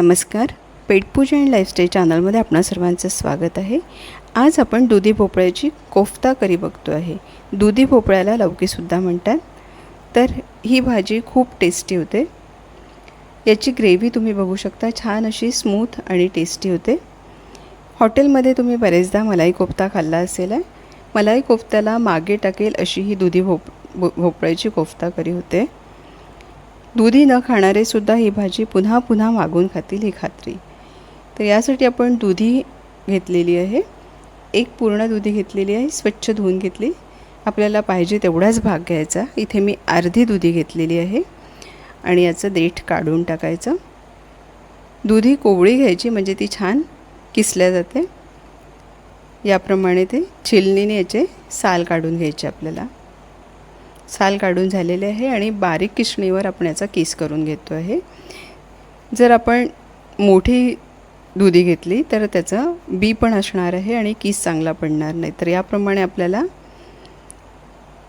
नमस्कार. पेटपूजा and lifestyle चॅनलमध्ये आपणा सर्वांचं स्वागत आहे. आज आपण दुधी भोपळ्याची कोफ्ता करी बघतो आहे. दुधी भोपळ्याला लवकीसुद्धा म्हणतात. तर ही भाजी खूप टेस्टी होते. याची ग्रेव्ही तुम्ही बघू शकता. छान अशी स्मूथ आणि टेस्टी होते. हॉटेलमध्ये तुम्ही बरेचदा मलाई कोफ्ता खाल्ला असेल आहे. मलाई कोफ्त्याला मागे टाकेल अशी ही दुधी भोप भो भोपळ्याची कोफ्ता करी होते. दुधी न खाणारे सुद्धा ही भाजी पुन्हा पुन्हा मागून खातील ही खात्री. तर यासाठी आपण दुधी घेतलेली आहे. एक पूर्ण दुधी घेतलेली आहे. स्वच्छ धुवून घेतली. आपल्याला पाहिजे तेवढाच भाग घ्यायचा. इथे मी अर्धी दुधी घेतलेली आहे. आणि याचं देठ काढून टाकायचं. दुधी कोवळी घ्यायची म्हणजे ती छान किसल्या जाते. याप्रमाणे ते छिलणीने याचे साल काढून घ्यायचे आपल्याला. साल काढून झालेले आहे आणि बारीक किसणीवर आपण याचा किस करून घेतो आहे. जर आपण मोठी दुधी घेतली तर त्याचं बी पण असणार आहे आणि किस चांगला पडणार नाही. तर याप्रमाणे आपल्याला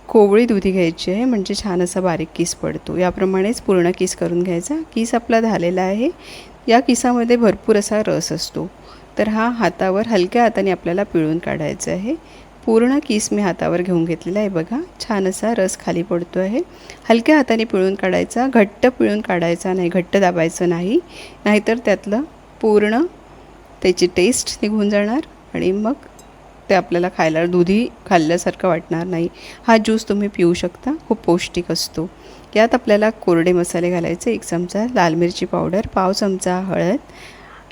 कोवळी दुधी घ्यायची आहे म्हणजे छान असा बारीक किस पडतो. याप्रमाणेच पूर्ण किस करून घ्यायचा. किस आपला झालेला आहे. या किसामध्ये भरपूर असा रस असतो. तर हा हातावर हलक्या हाताने आपल्याला पिळून काढायचा आहे. पूर्ण किस मी हातावर घेऊन घेतलेला आहे बघा. छान असा रस खाली पडतो आहे. हलक्या हाताने पिळून काढायचा घट्ट पिळून काढायचा नाही घट्ट दाबायचं नाही. नाहीतर त्यातलं पूर्ण त्याची टेस्ट निघून जाणार आणि मग ते आपल्याला खायला दुधी खाल्ल्यासारखं वाटणार नाही. हा ज्यूस तुम्ही पिऊ शकता. खूप पौष्टिक असतो. यात आपल्याला कोरडे मसाले घालायचे एक चमचा लाल मिरची पावडर पाव चमचा हळद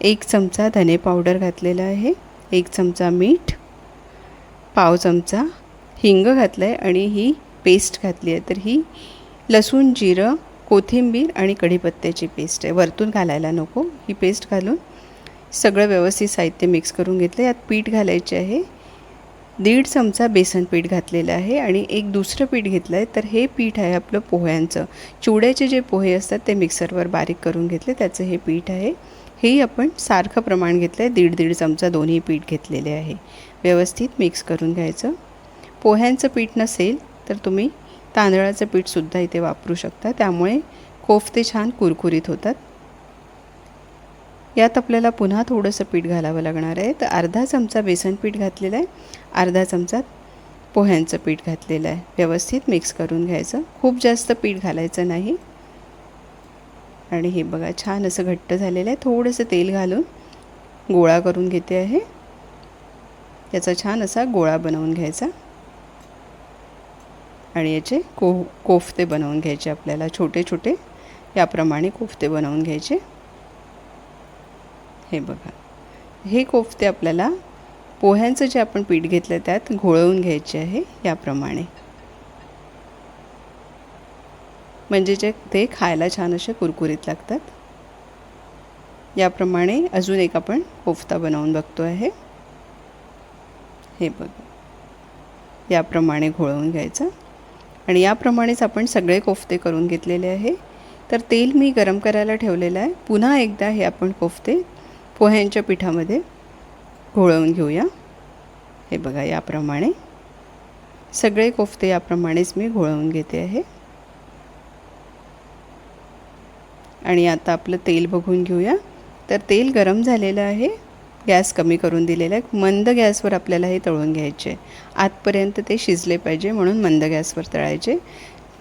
एक चमचा धने पावडर घातलेला आहे एक चमचा मीठ पाव चमचा हिंग घातलं आहे आणि ही पेस्ट घातली आहे. तर ही लसूण जिरं कोथिंबीर आणि कढीपत्त्याची पेस्ट आहे. वरतून घालायला नको. ही पेस्ट घालून सगळं व्यवस्थित साहित्य मिक्स करून घेतलं. यात पीठ घालायचे आहे. दीड चमचा बेसन पीठ घातलेलं आहे आणि एक दुसरं पीठ घेतलं आहे तर हे पीठ आहे आपलं पोह्यांचं. चिवड्याचे जे पोहे असतात ते मिक्सरवर बारीक करून घेतले. त्याचं हे पीठ आहे. हेही आपण सारखं प्रमाण घेतलं आहे दीड दीड चमचा दोन्ही पीठ घेतलेले आहे. व्यवस्थित मिक्स करून घ्यायचं. पोह्यांचं पीठ नसेल तर तुम्ही तांदळाचं पीठसुद्धा इथे वापरू शकता. त्यामुळे कोफते छान कुरकुरीत होतात. यात आपल्याला पुन्हा थोडंसं पीठ घालावं लागणार आहे. तर अर्धा चमचा बेसन पीठ घातलेलं आहे. अर्धा चमचा पोह्यांचं पीठ घातलेलं आहे. व्यवस्थित मिक्स करून घ्यायचं. खूप जास्त पीठ घालायचं नाही. आणि हे बघा छान असं घट्ट झालेलं आहे. थोडंसं तेल घालून गोळा करून घेते आहे. याचा छान असा गोळा बनवून घ्यायचा. आणि याचे को कोफते बनवून घ्यायचे आपल्याला छोटे छोटे याप्रमाणे कोफते बनवून घ्यायचे. हे बघा. हे कोफते आपल्याला पोह्यांचं जे आपण पीठ घेतलं त्यात घोळवून घ्यायचे आहे याप्रमाणे. म्हणजे जे ते खायला छान असे कुरकुरीत लागतात. याप्रमाणे अजून एक आपण कोफ्ता बनवून बघतो आहे. हे बघा. याप्रमाणे घोळवून घ्यायचं. आणि याप्रमाणेच आपण सगळे कोफ्ते करून घेतलेले आहे. तर तेल मी गरम करायला ठेवलेलं आहे. पुन्हा एकदा हे आपण कोफ्ते पोह्यांच्या पिठामध्ये घोळवून घेऊया. हे बघा याप्रमाणे. सगळे कोफ्ते याप्रमाणेच मी घोळवून घेते आहे. आणि आता आपलं तेल बघून घेऊया. तर तेल गरम झालेलं आहे. गॅस कमी करून दिलेला आहे. मंद गॅसवर आपल्याला हे तळून घ्यायचे आतपर्यंत ते शिजले पाहिजे म्हणून मंद गॅसवर तळायचे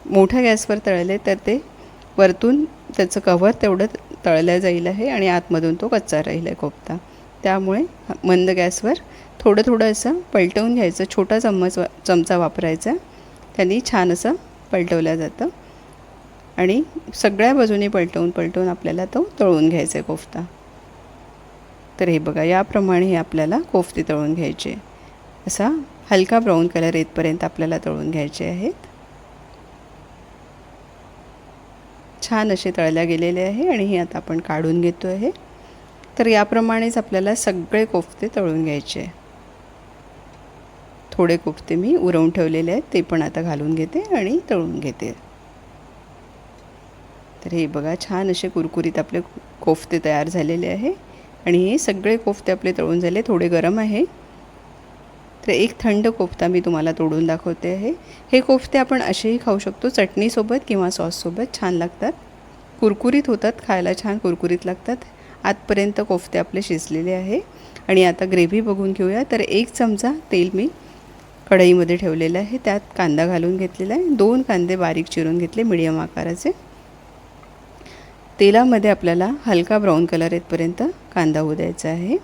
मोठ्या गॅसवर तळले तर ते वरतून त्याचं कव्हर तेवढं तळलं जाईल आहे आणि आतमधून तो कच्चा राहील आहे कोफ्ता. त्यामुळे मंद गॅसवर थोडं थोडं असं पलटवून घ्यायचं. छोटा चम्मच चमचा वापरायचा. त्यांनी छान असं पलटवलं जातं. आणि सगळ्या बाजूने पलटवून पलटवून आपल्याला तो तळून घ्यायचा आहे कोफ्ता. तर हे बघा याप्रमाणे हे आपल्याला कोफ्ते तळून घ्यायचे. असा हलका ब्राऊन कलर येतपर्यंत आपल्याला तळून घ्यायचे आहेत. छान असे तळल्या गेलेले आहे आणि हे आता आपण काढून घेतो आहे तर याप्रमाणेच आपल्याला सगळे कोफ्ते तळून घ्यायचे. थोडे कोफ्ते मी उरवून ठेवलेले आहेत ते पण आता घालून घेते आणि तळून घेते. तर हे बघा छान असे कुरकुरीत आपले कोफ्ते तयार झालेले आहे. आणि हे सगळे कोफ्ते आपले तळून झाले थोडे गरम आहे. तर एक थंड कोफ्ता मी तुम्हाला तोडून दाखवते आहे. हे कोफ्ते आपण असेही खाऊ शकतो चटणीसोबत किंवा सॉससोबत छान लागतात. कुरकुरीत होतात खायला छान कुरकुरीत लागतात. आतपर्यंत कोफ्ते आपले शिजलेले आहे. आणि आता ग्रेव्ही बघून घेऊया. तर एक चमचा तेल मी कढईमध्ये ठेवलेलं आहे. त्यात कांदा घालून घेतलेला आहे. दोन कांदे बारीक चिरून घेतले मिडियम आकाराचे. तेलामध्ये आपल्याला हलका ब्राऊन कलर येतपर्यंत कांदा होऊ द्यायचा आहे.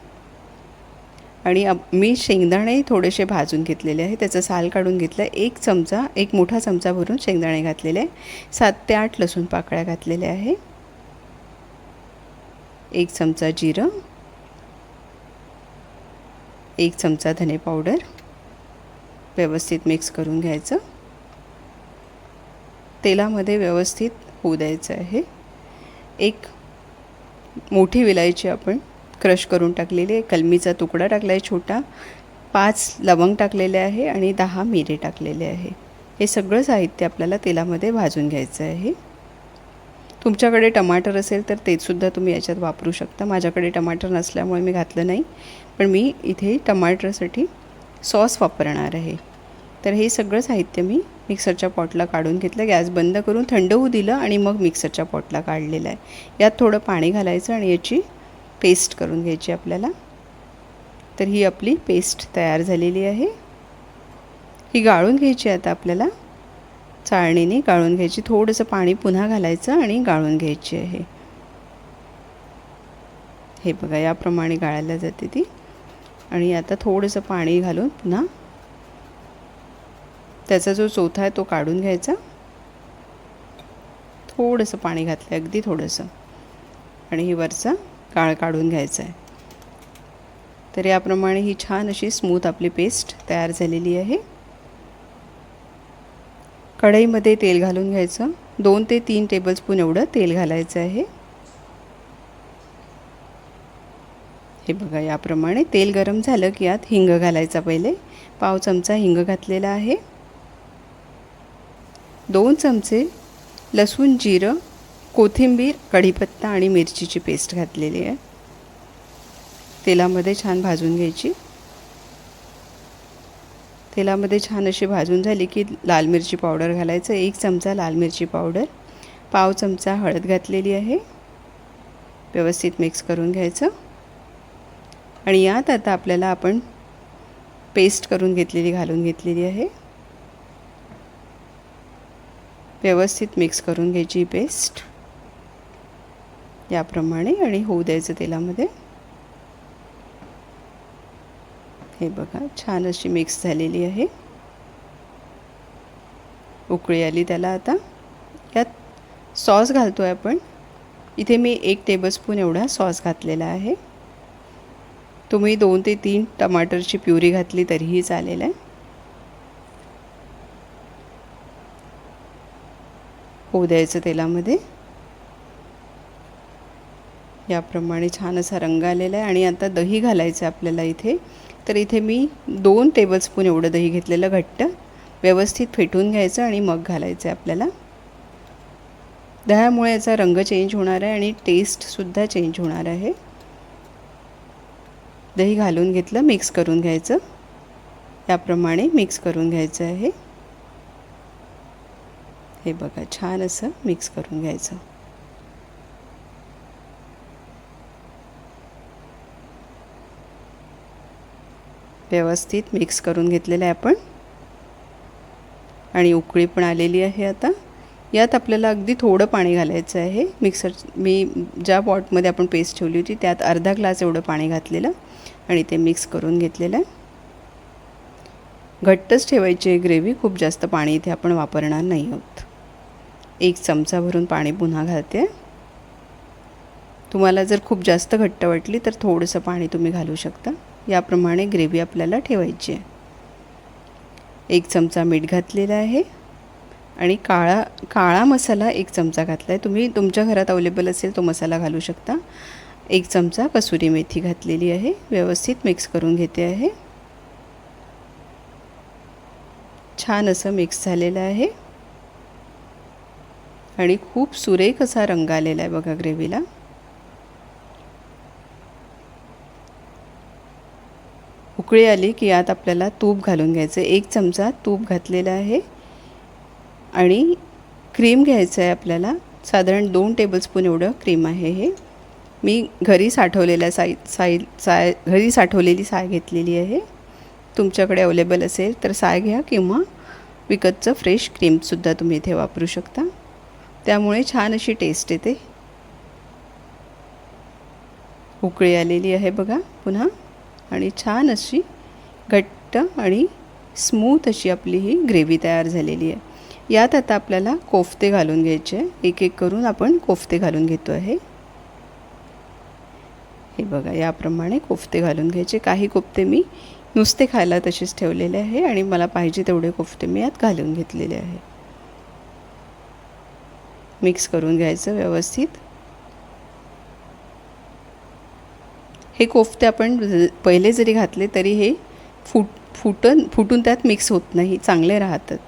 आणि मी शेंगदाणे थोडेसे भाजून घेतलेले आहे. त्याचं साल काढून घेतलं. एक चमचा एक मोठा चमचा भरून शेंगदाणे घातलेले आहे. सात ते आठ लसूण पाकळ्या घातलेल्या आहे. एक चमचा जिरं. एक चमचा धने पावडर. व्यवस्थित मिक्स करून घ्यायचं. तेलामध्ये व्यवस्थित होऊ द्यायचं आहे. एक मोठी विलायची आपण क्रश करून टाकलेली आहे. कलमीचा तुकडा टाकला आहे छोटा. पाच लवंग टाकलेले आहे आणि दहा मिरे टाकलेले आहे. हे सगळं साहित्य आपल्याला तेलामध्ये भाजून घ्यायचं आहे. तुमच्याकडे टमाटर असेल तर तेसुद्धा तुम्ही याच्यात वापरू शकता. माझ्याकडे टमाटर नसल्यामुळे मी घातलं नाही. पण मी इथे टमाटरसाठी सॉस वापरणार आहे. तर हे सगळं साहित्य मी मिक्सरच्या पॉटला काढून घेतलं. गॅस बंद करून थंड होऊ दिलं आणि मग मिक्सरच्या पॉटला काढलेलं आहे. यात थोडं पाणी घालायचं आणि याची पेस्ट करून घ्यायची आपल्याला. तर ही आपली पेस्ट तयार झालेली आहे. ही गाळून घ्यायची आता आपल्याला. चाळणीने गाळून घ्यायची. थोडंसं पाणी पुन्हा घालायचं आणि गाळून घ्यायची आहे. हे बघा याप्रमाणे गाळायला जाते ती. आणि आता थोडंसं पाणी घालून पुन्हा त्याचा जो चौथा आहे तो काढून घ्यायचा. थोडंसं पाणी घातलं अगदी थोडंसं. आणि ही वरचा काळ काढून घ्यायचा आहे तर याप्रमाणे ही छान अशी स्मूथ आपली पेस्ट तयार झालेली आहे. कढईमध्ये तेल घालून घ्यायचं. दोन ते तीन टेबलस्पून एवढं तेल घालायचं आहे. हे बघा याप्रमाणे तेल गरम झालं की यात हिंग घालायचा पहिले. पाव चमचा हिंग घातलेला आहे. दोन चमचे लसूण जिरं कोथिंबीर कढीपत्ता आणि मिरचीची पेस्ट घातलेली आहे. तेलामध्ये छान भाजून घ्यायची. तेलामध्ये छान अशी भाजून झाली की लाल मिरची पावडर घालायचं. एक चमचा लाल मिरची पावडर पाव चमचा हळद घातलेली आहे. व्यवस्थित मिक्स करून घ्यायचं. आणि यात आता आपल्याला आपण पेस्ट करून घेतलेली घालून घेतलेली आहे. व्यवस्थित मिक्स करून घ्यायची ही पेस्ट याप्रमाणे आणि होऊ द्यायचं तेलामध्ये. हे बघा छान अशी मिक्स झालेली आहे. उकळी आली त्याला आता. यात सॉस घालतो आहे आपण. इथे मी एक टेबलस्पून एवढा सॉस घातलेला आहे. तुम्ही दोन ते तीन टमाटरची प्युरी घातली तरीही चालेल आहे. होऊ द्यायचं तेलामध्ये. याप्रमाणे छान असा रंग आलेला आहे. आणि आता दही घालायचं आहे आपल्याला इथे. तर इथे मी दोन टेबलस्पून एवढं दही घेतलेलं घट्ट. व्यवस्थित फेटून घ्यायचं आणि मग घालायचं आहे आपल्याला. दह्यामुळे याचा रंग चेंज होणार आहे आणि टेस्टसुद्धा चेंज होणार आहे. दही घालून घेतलं मिक्स करून घ्यायचं. याप्रमाणे मिक्स करून घ्यायचं आहे. हे बघा छान असं मिक्स करून घ्यायचं. व्यवस्थित मिक्स करून घेतलेलं आहे आपण. आणि उकळी पण आलेली आहे आता. यात आपल्याला अगदी थोडं पाणी घालायचं आहे. मिक्सर मी ज्या पॉटमध्ये आपण पेस्ट ठेवली होती त्यात अर्धा ग्लास एवढं पाणी घातलेलं आणि ते मिक्स करून घेतलेलं आहे. घट्टच ठेवायची आहे ग्रेव्ही खूप जास्त पाणी इथे आपण वापरणार नाही आहोत. एक चमचा भरून पाणी पुन्हा घालते. तुम्हाला जर खूप जास्त घट्ट वाटली तर थोडंसं पाणी तुम्ही घालू शकता. याप्रमाणे ग्रेव्ही आपल्याला ठेवायची आहे. एक चमचा मीठ घातलेला आहे. आणि काळा काळा मसाला एक चमचा घातला आहे तुम्ही तुमच्या घरात अवेलेबल असेल तो मसाला घालू शकता. एक चमचा कसुरी मेथी घातलेली आहे. व्यवस्थित मिक्स करून घेते आहे. छान असं मिक्स झालेलं आहे. आणि खूप सुरेख असा रंग आलेला आहे बघा ग्रेव्हीला. उकळी आली की यात आपल्याला तूप घालून घ्यायचं आहे. एक चमचा तूप घातलेला आहे. आणि क्रीम घ्यायचं आहे आपल्याला. साधारण दोन टेबलस्पून एवढं क्रीम आहे हे. मी घरी साठवलेल्या साई साई साय घरी साठवलेली साय घेतलेली आहे. तुमच्याकडे अवेलेबल असेल तर साय घ्या किंवा विकतचं फ्रेश क्रीमसुद्धा तुम्ही इथे वापरू शकता. त्यामुळे छान अशी टेस्ट येते. उकळी आलेली आहे बघा पुन्हा. आणि छान अशी घट्ट आणि स्मूथ अशी आपली ही ग्रेव्ही तयार झालेली आहे. यात आता आपल्याला कोफ्ते घालून घ्यायचे आहे. एक एक करून आपण कोफ्ते घालून घेतो आहे. हे बघा याप्रमाणे कोफ्ते घालून घ्यायचे. काही कोफ्ते मी नुसते खायला तसेच ठेवलेले आहे आणि मला पाहिजे तेवढे कोफ्ते मी यात घालून घेतलेले आहे. मिक्स करून घ्यायचं व्यवस्थित. हे कोफ्ते आपण पहिले जरी घातले तरी हे फुट फुटन फुटून त्यात मिक्स होत नाही चांगले राहतात.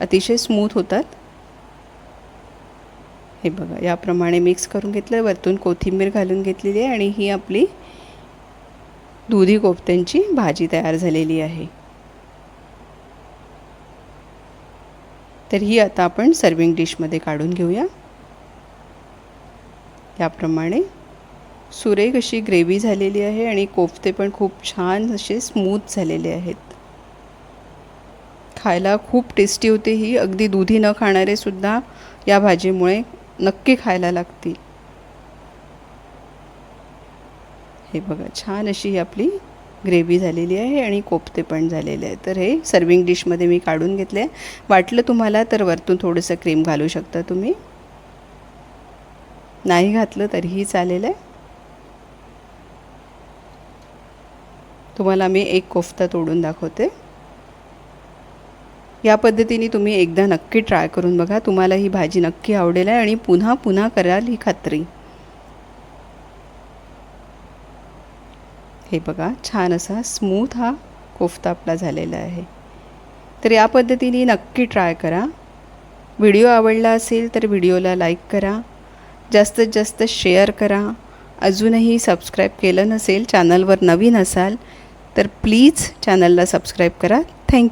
अतिशय स्मूथ होतात. हे बघा याप्रमाणे मिक्स करून घेतलं वरतून कोथिंबीर घालून घेतलेली आहे आणि ही आपली दुधी कोफ्त्यांची भाजी तयार झालेली आहे. तर ही आता आपण सर्विंग डिशमध्ये काढून घेऊया. याप्रमाणे सुरेख अशी ग्रेव्ही झालेली आहे आणि कोफ्ते पण खूप छान असे स्मूथ झालेले आहेत. खायला खूप टेस्टी होते ही. अगदी दुधी न खाणारे सुद्धा या भाजीमुळे नक्की खायला लागतील. हे बघा छान अशी ही आपली ग्रेव्ही झालेली आहे आणि कोफ्ते पण झालेले आहे तर हे सर्विंग डिशमध्ये मी काढून घेतले वाटलं तुम्हाला तर वरतून थोडंसं क्रीम घालू शकता तुम्ही. नाही घातलं तरीही चालेल आहे. तुम्हाला मी एक कोफ्ता तोडून दाखवते. या पद्धतीने तुम्ही एकदा नक्की ट्राय करून बघा. तुम्हाला ही भाजी नक्की आवडेल आहे आणि पुन्हा पुन्हा कराल ही खात्री. हे बघा छान असा स्मूथ हा कोफ्ता आपला झालेला आहे. तर या पद्धतीने नक्की ट्राय करा. व्हिडिओ आवडला असेल तर व्हिडिओला लाईक करा. जास्तीत जास्त शेअर करा. अजूनही सबस्क्राईब केलं नसेल चॅनलवर नवीन असाल तर प्लीज चॅनलला सबस्क्राईब करा. थँक्यू